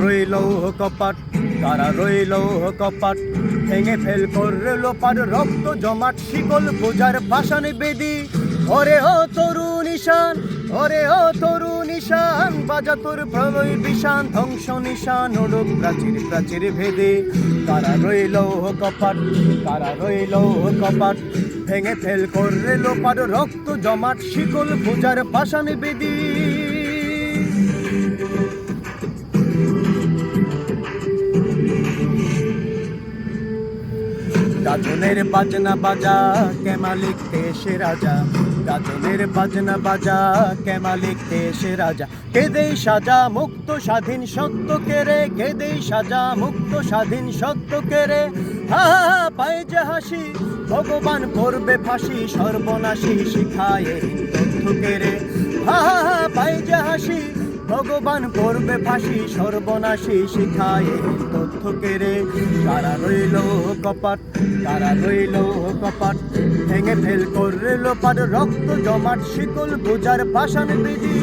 রইল কপাট কারা রইল কপাট ভেঙে ফেল করল পার রক্ত জমাট, শিকল বোঝার পাশানে বেদি। ওরে ও তরুণ ঈশান, ওরে ও তরুণ ঈশান, বাজা তোর প্রলয় বিষান, ধ্বংস নিশান ওড়ক প্রাচীর প্রাচীর ভেদে। কারা রইল কপাট কারা রইল কপাট ভেঙে ফেল করল পার রক্ত জমাট, শিকল বোঝার পাশানে বেদি। গাজনের বাজনা বাজা কেমা লিখতে সে রাজা? গাজনের বাজনা বাজা কেমা লিখতে সে রাজা? কেদেই সাজা মুক্ত স্বাধীন সত্য কেরে কেদেই সাজা মুক্ত স্বাধীন সত্য কেরে হা পায়ে যে হাসি, ভগবান করবে ফাঁসি, সর্বনাশী শিখায় তথ্য কেরে ভগবান করবে ফাঁসি, সর্বনাশী শিখায় তথ্য কেড়ে তারা রইল কপাট, তারা রইল কপাট। ভেঙে ফেল করল পার রক্ত জমাট, শিকল বোঝার পাষাণ বিধি।